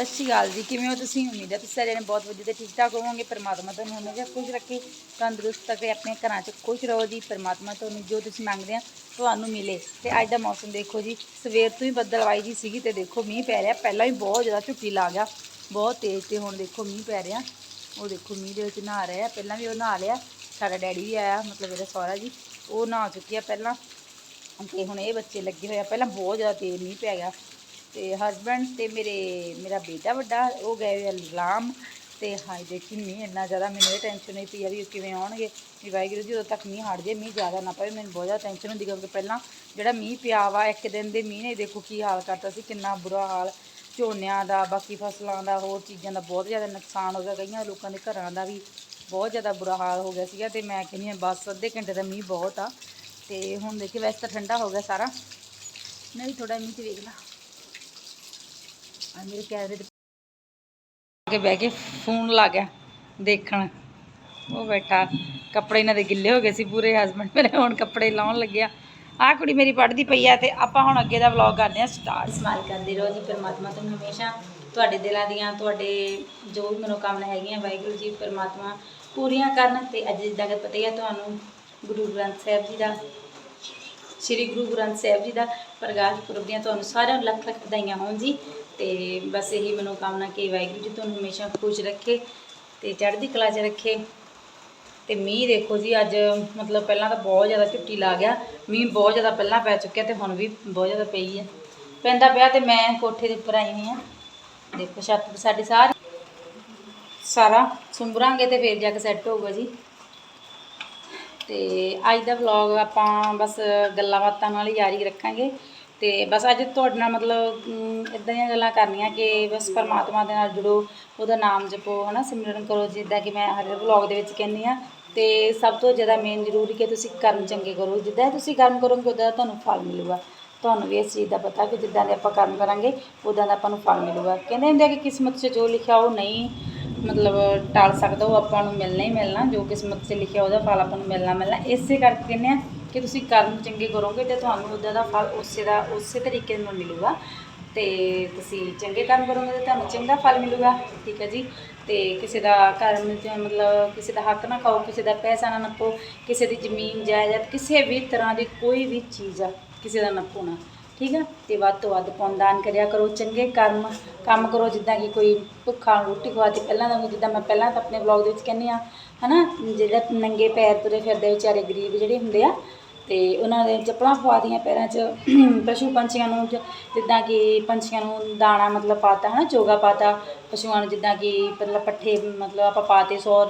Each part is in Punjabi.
ਸਤਿ ਸ਼੍ਰੀ ਅਕਾਲ ਜੀ, ਕਿਵੇਂ ਹੋ ਤੁਸੀਂ? ਉਮੀਦ ਹੈ ਤੁਸੀਂ ਸਾਰੇ ਨੇ ਬਹੁਤ ਵਧੀਆ ਤੇ ਠੀਕ ਠਾਕ ਹੋਵੋਗੇ। ਪਰਮਾਤਮਾ ਤੁਹਾਨੂੰ ਹਮੇਸ਼ਾ ਖੁਸ਼ ਰੱਖੇ, ਤੰਦਰੁਸਤ ਰੱਖੇ, ਆਪਣੇ ਘਰਾਂ 'ਚ ਖੁਸ਼ ਰਹੋ ਜੀ। ਪਰਮਾਤਮਾ ਤੁਹਾਨੂੰ ਜੋ ਤੁਸੀਂ ਮੰਗਦੇ ਆ, ਤੁਹਾਨੂੰ ਮਿਲੇ। ਤੇ ਅੱਜ ਦਾ ਮੌਸਮ ਦੇਖੋ ਜੀ, ਸਵੇਰ ਤੋਂ ਹੀ ਬੱਦਲ ਬੱਦਲਵਾਈ ਜੀ ਸੀਗੀ ਤੇ ਦੇਖੋ ਮੀਂਹ ਪੈ ਰਿਹਾ। ਪਹਿਲਾਂ ਹੀ ਬਹੁਤ ਜ਼ਿਆਦਾ ਝੁੱਟੀ ਲਾ ਗਿਆ, ਬਹੁਤ ਤੇਜ਼ ਤੇ ਹੁਣ ਦੇਖੋ ਮੀਂਹ ਪੈ ਰਿਹਾ। ਉਹ ਦੇਖੋ ਮੀਂਹ ਦੇ ਵਿੱਚ ਨਹਾ ਰਿਹਾ, ਪਹਿਲਾਂ ਵੀ ਉਹ ਨਹਾ ਲਿਆ। ਸਾਡਾ ਡੈਡੀ ਵੀ ਆਇਆ, ਮਤਲਬ ਮੇਰਾ ਸਹੁਰਾ ਜੀ, ਉਹ ਨਹਾ ਚੁੱਕਿਆ ਪਹਿਲਾਂ। ਤੇ ਹੁਣ ਇਹ ਬੱਚੇ ਲੱਗੇ ਹੋਏ ਆ, ਪਹਿਲਾਂ ਬਹੁਤ ਜ਼ਿਆਦਾ ਤੇਜ਼ ਮੀਂਹ ਪੈ ਗਿਆ। ਤੇ ਹਸਬੰਡ ਤੇ ਮੇਰੇ, ਮੇਰਾ ਬੇਟਾ ਵੱਡਾ, ਉਹ ਗਏ ਹੋਏ ਆ ਲਾਮ ਤੇ ਹਾਈ ਦੇਖੀ ਮੀਂਹ ਇੰਨਾ ਜ਼ਿਆਦਾ, ਮੈਨੂੰ ਇਹ ਟੈਨਸ਼ਨ ਨਹੀਂ ਪਈ ਆ ਵੀ ਕਿਵੇਂ ਆਉਣਗੇ। ਵੀ ਵਾਹਿਗੁਰੂ ਜੀ, ਉਦੋਂ ਤੱਕ ਮੀਂਹ ਹਟ ਜੇ, ਮੀਂਹ ਜ਼ਿਆਦਾ ਨਾ ਪਵੇ, ਮੈਨੂੰ ਬਹੁਤ ਜ਼ਿਆਦਾ ਟੈਨਸ਼ਨ ਹੁੰਦੀ ਕਿਉਂਕਿ ਪਹਿਲਾਂ ਜਿਹੜਾ ਮੀਂਹ ਪਿਆ ਵਾ, ਇੱਕ ਦਿਨ ਦੇ ਮੀਂਹ ਨੇ, ਦੇਖੋ ਕੀ ਹਾਲ ਕਰਤਾ ਸੀ, ਕਿੰਨਾ ਬੁਰਾ ਹਾਲ। ਝੋਨਿਆਂ ਦਾ, ਬਾਕੀ ਫਸਲਾਂ ਦਾ, ਹੋਰ ਚੀਜ਼ਾਂ ਦਾ ਬਹੁਤ ਜ਼ਿਆਦਾ ਨੁਕਸਾਨ ਹੋ ਗਿਆ, ਕਈਆਂ ਲੋਕਾਂ ਦੇ ਘਰਾਂ ਦਾ ਵੀ ਬਹੁਤ ਜ਼ਿਆਦਾ ਬੁਰਾ ਹਾਲ ਹੋ ਗਿਆ ਸੀਗਾ ਤੇ ਮੈਂ ਕਹਿੰਦੀ ਹਾਂ ਬਸ ਅੱਧੇ ਘੰਟੇ ਦਾ ਮੀਂਹ ਬਹੁਤ ਆ। ਤੇ ਹੁਣ ਦੇਖੀ, ਵੈਸੇ ਤਾਂ ਠੰਡਾ ਹੋ ਗਿਆ ਸਾਰਾ। ਮੈਂ ਵੀ ਥੋੜਾ ਮੀਂਹ ਤੇ ਵੇਖ ਲਾ। ਆ ਕੈਮਰੇ ਤੇ ਕੇ ਬਹਿ ਕੇ ਫੋਨ ਲਾ ਗਿਆ ਦੇਖਣ। ਉਹ ਬੈਠਾ, ਕੱਪੜੇ ਇਹਨਾਂ ਦੇ ਗਿੱਲੇ ਹੋ ਗਏ ਸੀ ਪੂਰੇ ਹਸਬੰਡ ਮੇਰੇ ਹੁਣ ਕੱਪੜੇ ਲਾਉਣ ਲੱਗਿਆ। ਆਹ ਕੁੜੀ ਮੇਰੀ ਪੜ੍ਹਦੀ ਪਈ ਆ ਤੇ ਆਪਾਂ ਹੁਣ ਅੱਗੇ ਦਾ ਵਲੌਗ ਕਰਦੇ ਆ ਸਟਾਰਟ ਸਮਾਲ ਕਰਦੇ ਰਹੋ ਜੀ, ਪਰਮਾਤਮਾ ਤੁਹਾਨੂੰ ਹਮੇਸ਼ਾ ਤੁਹਾਡੇ ਦਿਲਾਂ ਦੀਆਂ, ਤੁਹਾਡੇ ਜੋ ਵੀ ਮਨੋਕਾਮਨਾ ਹੈਗੀਆਂ, ਵਾਹਿਗੁਰੂ ਜੀ, ਪਰਮਾਤਮਾ ਪੂਰੀਆਂ ਕਰਨ ਤੇ ਅੱਜ ਜਿੱਦਾਂ ਕਿ ਪਤਾ ਹੀ ਆ ਤੁਹਾਨੂੰ ਗੁਰੂ ਗ੍ਰੰਥ ਸਾਹਿਬ ਜੀ ਦਾ ਸ੍ਰੀ ਗੁਰੂ ਗ੍ਰੰਥ ਸਾਹਿਬ ਜੀ ਦਾ ਪ੍ਰਕਾਸ਼ ਪੁਰਬ ਦੀਆਂ ਤੁਹਾਨੂੰ ਸਾਰਿਆਂ ਨੂੰ ਲੱਖ ਲੱਖ ਵਧਾਈਆਂ ਹੋਣ ਜੀ। ਤੇ ਬਸ ਇਹੀ ਮਨੋਕਾਮਨਾ ਕਿ ਵਾਹਿਗੁਰੂ ਜੀ ਤੁਹਾਨੂੰ ਹਮੇਸ਼ਾ ਖੁਸ਼ ਰੱਖੇ ਤੇ ਚੜ੍ਹਦੀ ਕਲਾ 'ਚ ਰੱਖੇ। ਤੇ ਮੀਂਹ ਦੇਖੋ ਜੀ, ਅੱਜ ਮਤਲਬ ਪਹਿਲਾਂ ਤਾਂ ਬਹੁਤ ਜ਼ਿਆਦਾ ਝੁੱਟੀ ਲਾ ਗਿਆ। ਮੀਂਹ ਬਹੁਤ ਜ਼ਿਆਦਾ ਪਹਿਲਾਂ ਪੈ ਚੁੱਕਿਆ ਤੇ ਹੁਣ ਵੀ ਬਹੁਤ ਜ਼ਿਆਦਾ ਪਈ ਹੈ ਪੈਂਦਾ ਪਿਆ ਤੇ ਮੈਂ ਕੋਠੇ ਦੇ ਉੱਪਰ ਆਈ ਹੋਈ ਹਾਂ। ਦੇਖੋ ਛੱਤ ਸਾਡੀ ਸਾਰੀ ਸਾਰਾ ਸੁੰਬਰਾਂਗੇ ਤੇ ਫੇਰ ਜਾ ਕੇ ਸੈੱਟ ਹੋਊਗਾ ਜੀ। ਤੇ ਅੱਜ ਦਾ ਵਲੌਗ ਆਪਾਂ ਬਸ ਗੱਲਾਂ ਬਾਤਾਂ ਨਾਲ ਹੀ ਜਾਰੀ ਰੱਖਾਂਗੇ। ਤੇ ਬਸ ਅੱਜ ਤੁਹਾਡੇ ਨਾਲ ਮਤਲਬ ਇਦਾਂ ਦੀਆਂ ਗੱਲਾਂ ਕਰਨੀਆਂ ਕਿ ਬਸ ਪਰਮਾਤਮਾ ਦੇ ਨਾਲ ਜੁੜੋ, ਉਹਦਾ ਨਾਮ ਜਪੋ, ਹਨਾ, ਸਿਮਰਨ ਕਰੋ, ਜਿੱਦਾਂ ਕਿ ਮੈਂ ਹਰ ਵਲੌਗ ਦੇ ਵਿੱਚ ਕਹਿੰਦੀ ਆ ਤੇ ਸਭ ਤੋਂ ਜ਼ਿਆਦਾ ਮੇਨ ਜ਼ਰੂਰੀ ਕਿ ਤੁਸੀਂ ਕਰਮ ਚੰਗੇ ਕਰੋ, ਜਿੱਦਾਂ ਤੁਸੀਂ ਕਰਮ ਕਰੋਗੇ, ਉਦਾਂ ਤੁਹਾਨੂੰ ਫਲ ਮਿਲੂਗਾ। ਤੁਹਾਨੂੰ ਵੀ ਇਸ ਚੀਜ਼ ਦਾ ਪਤਾ ਕਿ ਜਿੱਦਾਂ ਦੇ ਆਪਾਂ ਕਰਮ ਕਰਾਂਗੇ ਉਦਾਂ ਦਾ ਆਪਾਂ ਨੂੰ ਫਲ ਮਿਲੂਗਾ। ਕਹਿੰਦੇ ਹੁੰਦੇ ਆ ਕਿ ਕਿਸਮਤ 'ਚ ਜੋ ਲਿਖਿਆ ਉਹ ਨਹੀਂ ਮਤਲਬ ਟਾਲ ਸਕਦਾ, ਉਹ ਆਪਾਂ ਨੂੰ ਮਿਲਣਾ ਹੀ ਮਿਲਣਾ। ਜੋ ਕਿਸਮਤ 'ਚ ਲਿਖਿਆ ਉਹਦਾ ਫਲ ਆਪਾਂ ਨੂੰ ਮਿਲਣਾ ਮਿਲਣਾ। ਇਸੇ ਕਰਕੇ ਕਹਿੰਦੇ ਆ ਕਿ ਤੁਸੀਂ ਕਰਮ ਚੰਗੇ ਕਰੋਗੇ ਤੇ ਤੁਹਾਨੂੰ ਉਹਦਾ ਦਾ ਫਲ ਉਸੇ ਦਾ, ਉਸੇ ਤਰੀਕੇ ਨਾਲ ਮਿਲੂਗਾ। ਤੇ ਤੁਸੀਂ ਚੰਗੇ ਕੰਮ ਕਰੋਗੇ ਤਾਂ ਤੁਹਾਨੂੰ ਚੰਗਾ ਫਲ ਮਿਲੂਗਾ। ਠੀਕ ਹੈ ਜੀ? ਤੇ ਕਿਸੇ ਦਾ ਕਰਮ ਮਤਲਬ ਕਿਸੇ ਦਾ ਹੱਕ ਨਾ ਖਾਓ, ਕਿਸੇ ਦਾ ਪੈਸਾ ਨਾ ਨੱਪੋ, ਕਿਸੇ ਦੀ ਜ਼ਮੀਨ, ਜਾਇਦਾਦ ਕਿਸੇ ਵੀ ਤਰ੍ਹਾਂ ਦੀ ਕੋਈ ਵੀ ਚੀਜ਼ ਆ ਕਿਸੇ ਦਾ ਨਾ ਨਾ ਠੀਕ ਆ? ਤੇ ਵੱਧ ਤੋਂ ਵੱਧ ਪੁੰਨ ਦਾਨ ਕਰਿਆ ਕਰੋ, ਚੰਗੇ ਕਰਮ, ਕੰਮ ਕਰੋ, ਜਿੱਦਾਂ ਕਿ ਕੋਈ ਭੁੱਖਾ ਨੂੰ ਰੋਟੀ ਖਵਾਤੀ ਪਹਿਲਾਂ ਤਾਂ ਜਿੱਦਾਂ ਮੈਂ ਪਹਿਲਾਂ ਤਾਂ ਆਪਣੇ ਵਲੌਗ ਦੇ ਵਿੱਚ ਕਹਿੰਦੀ ਆ ਹਨਾ? ਜਿਹੜਾ ਨੰਗੇ ਪੈਰ ਤੁਰੇ ਫਿਰਦੇ ਵਿਚਾਰੇ ਗਰੀਬ ਜਿਹੜੇ ਹੁੰਦੇ ਆ ਤੇ ਉਹਨਾਂ ਦੇ ਚੱਪਲਾਂ ਪਵਾ ਦੀਆਂ ਪੈਰਾਂ 'ਚ, ਪਸ਼ੂ ਪੰਛੀਆਂ ਨੂੰ ਜ- ਜਿੱਦਾਂ ਕਿ ਪੰਛੀਆਂ ਨੂੰ ਦਾਣਾ ਮਤਲਬ ਪਾਤਾ, ਹਨਾ, ਚੋਗਾ ਪਾਤਾ, ਪਸ਼ੂਆਂ ਨੂੰ ਜਿੱਦਾਂ ਕਿ ਮਤਲਬ ਪੱਠੇ ਮਤਲਬ ਆਪਾਂ ਪਾਤੇ, ਸੌ,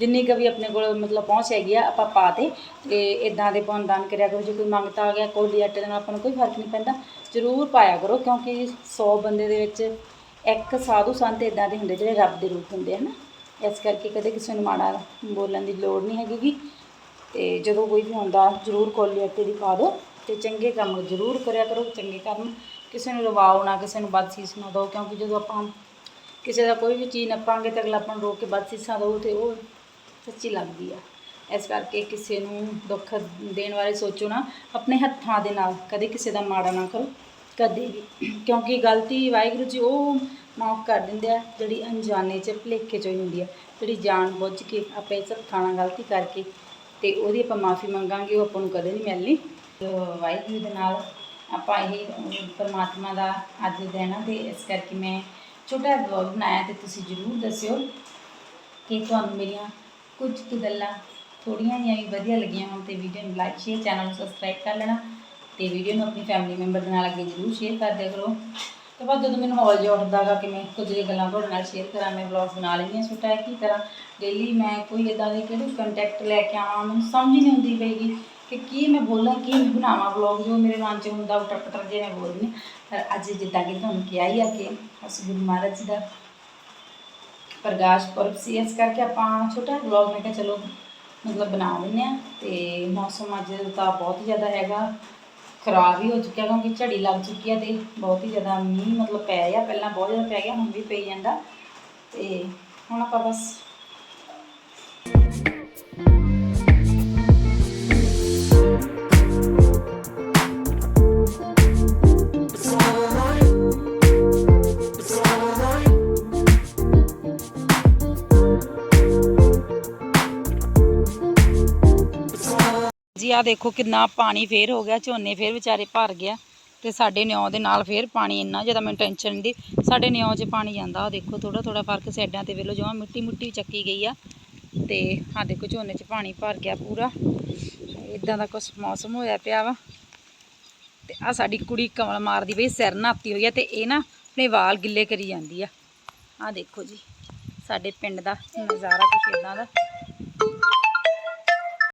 ਜਿੰਨੀ ਕੁ ਵੀ ਆਪਣੇ ਕੋਲ ਮਤਲਬ ਪਹੁੰਚ ਹੈਗੀ ਆ, ਆਪਾਂ ਪਾਤੇ, ਤੇ ਇਦਾਂ ਦੇ ਪੁੰਨ ਦਾਨ ਕਰਿਆ ਕਰੋ, ਜੇ ਕੋਈ ਮੰਗਤਾ ਆ ਗਿਆ ਕੋਈ ਆਟੇ ਦੇ ਨਾਲ ਆਪਾਂ ਨੂੰ ਕੋਈ ਫ਼ਰਕ ਨਹੀਂ ਪੈਂਦਾ, ਜ਼ਰੂਰ ਪਾਇਆ ਕਰੋ, ਕਿਉਂਕਿ 100 ਬੰਦੇ ਦੇ ਵਿੱਚ ਇੱਕ ਸਾਧੂ ਸੰਤ ਇਦਾਂ ਦੇ ਹੁੰਦੇ ਜਿਹੜੇ ਰੱਬ ਦੇ ਰੂਪ ਹੁੰਦੇ ਹਨ, ਇਸ ਕਰਕੇ ਕਦੇ ਕਿਸੇ ਨੂੰ ਮਾੜਾ ਬੋਲਣ ਦੀ ਲੋੜ ਨਹੀਂ ਹੈਗੀ ਗੀ। ਤੇ ਜਦੋਂ ਕੋਈ ਵੀ ਆਉਂਦਾ, ਜ਼ਰੂਰ ਕੋਲੀ ਆਟੇ ਦੀ ਪਾ ਦਿਓ ਤੇ ਚੰਗੇ ਕੰਮ ਜ਼ਰੂਰ ਕਰਿਆ ਕਰੋ, ਚੰਗੇ ਕੰਮ ਕਿਸੇ ਨੂੰ ਰਵਾਓ ਨਾ, ਕਿਸੇ ਨੂੰ ਬਦ ਸੀਸ ਨਾ ਦਿਓ, ਕਿਉਂਕਿ ਜਦੋਂ ਆਪਾਂ ਕਿਸੇ ਦਾ ਕੋਈ ਵੀ ਚੀਜ਼ ਨੱਪਾਂਗੇ ਤਾਂ ਅਗਲਾ ਆਪਾਂ ਨੂੰ ਰੋਕ ਕੇ ਬਦ ਸੀਸਾਂ ਦਿਓ ਤੇ ਉਹ ਸੱਚੀ ਲੱਗਦੀ ਆ। ਇਸ ਕਰਕੇ ਕਿਸੇ ਨੂੰ ਦੁੱਖ ਦੇਣ ਬਾਰੇ ਸੋਚੋ ਨਾ, ਆਪਣੇ ਹੱਥਾਂ ਦੇ ਨਾਲ ਕਦੇ ਕਿਸੇ ਦਾ ਮਾੜਾ ਨਾ ਕਰੋ, ਕਦੇ ਵੀ। ਕਿਉਂਕਿ ਗਲਤੀ ਵਾਹਿਗੁਰੂ ਜੀ ਉਹ ਮਾਫ ਕਰ ਦਿੰਦੇ ਆ, ਜਿਹੜੀ ਅਣਜਾਣੇ ਚ ਭੁਲੇਖੇ ਚ ਹੋਈ ਹੁੰਦੀ ਆ, ਜਿਹੜੀ ਜਾਣ ਬੁੱਝ ਕੇ ਆਪਾਂ ਇਸ ਹੱਥਾਂ ਨਾਲ ਗਲਤੀ ਕਰਕੇ ਤੇ ਉਹਦੀ ਆਪਾਂ ਮਾਫੀ ਮੰਗਾਂਗੇ, ਉਹ ਆਪਾਂ ਨੂੰ ਕਦੇ ਨਹੀਂ ਮਿਲਣੀ। ਤੇ ਵਾਹਿਗੁਰੂ ਦੇ ਨਾਲ ਆਪਾਂ ਇਹ ਪਰਮਾਤਮਾ ਦਾ ਅੱਜ ਦਿਨ ਆ ਤੇ ਇਸ ਕਰਕੇ ਮੈਂ ਛੋਟਾ ਵਲੌਗ ਬਣਾਇਆ ਤੇ ਤੁਸੀਂ ਜ਼ਰੂਰ ਦੱਸਿਓ ਕਿ ਤੁਹਾਨੂੰ ਮੇਰੀਆਂ ਕੁਝ ਕੁ ਗੱਲਾਂ ਥੋੜੀਆਂ ਜਿਹੀਆਂ ਵੀ ਵਧੀਆ ਲੱਗੀਆਂ ਹੋਣ ਤੇ ਵੀਡੀਓ ਨੂੰ ਲਾਈਕ ਸ਼ੇਅਰ ਚੈਨਲ ਨੂੰ ਸਬਸਕ੍ਰਾਈਬ ਕਰ ਲੈਣਾ ਤੇ ਵੀਡੀਓ ਨੂੰ ਆਪਣੀ ਫੈਮਿਲੀ ਮੈਂਬਰ ਦੇ ਨਾਲ ਅੱਗੇ ਜ਼ਰੂਰ ਸ਼ੇਅਰ ਕਰ ਦਿਆ ਕਰੋ। ਤੇ ਬਾਅਦ ਜਦੋਂ ਮੈਨੂੰ ਹੌਲ ਜਿਹਾ ਉੱਠਦਾ ਗਾ ਕਿ ਮੈਂ ਕੁਝ ਜਿਹੀ ਗੱਲਾਂ ਤੁਹਾਡੇ ਨਾਲ ਸ਼ੇਅਰ ਕਰਾਂ, ਮੈਂ ਵਲੌਗ ਬਣਾ ਲੈਂਦੀ ਹਾਂ ਛੋਟਾ ਕੀ ਕਰਾਂ ਡੇਲੀ ਮੈਂ ਕੋਈ ਇਦਾਂ ਦੇ ਕਿਹੜੇ ਕੰਟੈਕਟ ਲੈ ਕੇ ਆਵਾਂ, ਮੈਨੂੰ ਸਮਝ ਹੀ ਨਹੀਂ ਆਉਂਦੀ ਪਈਗੀ ਕਿ ਕੀ ਮੈਂ ਬੋਲਾਂ, ਕੀ ਮੈਂ ਬਣਾਵਾਂ ਵਲੌਗ ਜੋ ਮੇਰੇ ਮਨ 'ਚ ਹੁੰਦਾ ਉਹ ਟੱਪਟਰ ਜੇ ਮੈਂ ਬੋਲਦੀ ਹਾਂ। ਪਰ ਅੱਜ ਜਿੱਦਾਂ ਕਿ ਤੁਹਾਨੂੰ ਕਿਹਾ ਹੀ ਆ ਕਿ ਅਸੀਂ ਗੁਰੂ ਮਹਾਰਾਜ ਜੀ ਦਾ ਪ੍ਰਕਾਸ਼ ਪੁਰਬ ਸੀ, ਇਸ ਕਰਕੇ ਆਪਾਂ ਛੋਟਾ ਵਲੌਗ ਮੈਂ ਕਿਹਾ ਚਲੋ ਮਤਲਬ ਬਣਾ ਦਿੰਦੇ ਆ ਤੇ ਮੌਸਮ ਅੱਜ ਤਾਂ ਬਹੁਤ ਜ਼ਿਆਦਾ ਹੈਗਾ ਖਰਾਬ ਹੀ ਹੋ ਚੁੱਕਿਆ ਕਿਉਂਕਿ ਝੜੀ ਲੱਗ ਚੁੱਕੀ ਆ ਤੇ ਬਹੁਤ ਹੀ ਜ਼ਿਆਦਾ ਮੀਂਹ ਮਤਲਬ ਪੈ ਰਿਹਾ, ਪਹਿਲਾਂ ਬਹੁਤ ਜ਼ਿਆਦਾ ਪੈ ਗਿਆ, ਹੁਣ ਵੀ ਪਈ ਜਾਂਦਾ ਤੇ ਹੁਣ ਆਪਾਂ ਬਸ ਜੀ ਆ ਦੇਖੋ ਕਿੰਨਾ ਪਾਣੀ ਫੇਰ ਹੋ ਗਿਆ, ਝੋਨੇ ਫੇਰ ਵਿਚਾਰੇ ਭਰ ਗਿਆ ਤੇ ਸਾਡੇ ਨਿਉ ਦੇ ਨਾਲ ਫੇਰ ਪਾਣੀ ਇੰਨਾ ਜ਼ਿਆਦਾ, ਮੈਨੂੰ ਟੈਨਸ਼ਨ ਨਹੀਂ ਦੀ ਸਾਡੇ ਨਿਉ 'ਚ ਪਾਣੀ ਜਾਂਦਾ ਆ ਦੇਖੋ ਥੋੜਾ ਥੋੜਾ ਫ਼ਰਕ ਸਾਈਡਾਂ ਤੇ ਵੇਲੋ ਜਮਾਂ ਮਿੱਟੀ ਮੁੱਟੀ ਚੱਕੀ ਗਈ ਆ। ਤੇ ਆ ਦੇਖੋ ਝੋਨੇ 'ਚ ਪਾਣੀ ਭਰ ਗਿਆ ਪੂਰਾ। ਇਦਾਂ ਦਾ ਕੁਛ ਮੌਸਮ ਹੋਇਆ ਪਿਆ ਵਾ। ਤੇ ਆ ਸਾਡੀ ਕੁੜੀ ਕਮਲ ਮਾਰਦੀ ਪਈ ਸਿਰ ਨਹਾਤੀ ਹੋਈ ਆ ਤੇ ਇਹ ਨਾ ਆਪਣੇ ਵਾਲ ਗਿੱਲੇ ਕਰੀ ਜਾਂਦੀ ਆ। ਆ ਦੇਖੋ ਜੀ, ਸਾਡੇ ਪਿੰਡ ਦਾ ਨਜ਼ਾਰਾ ਕੁਛ ਇਦਾਂ ਦਾ।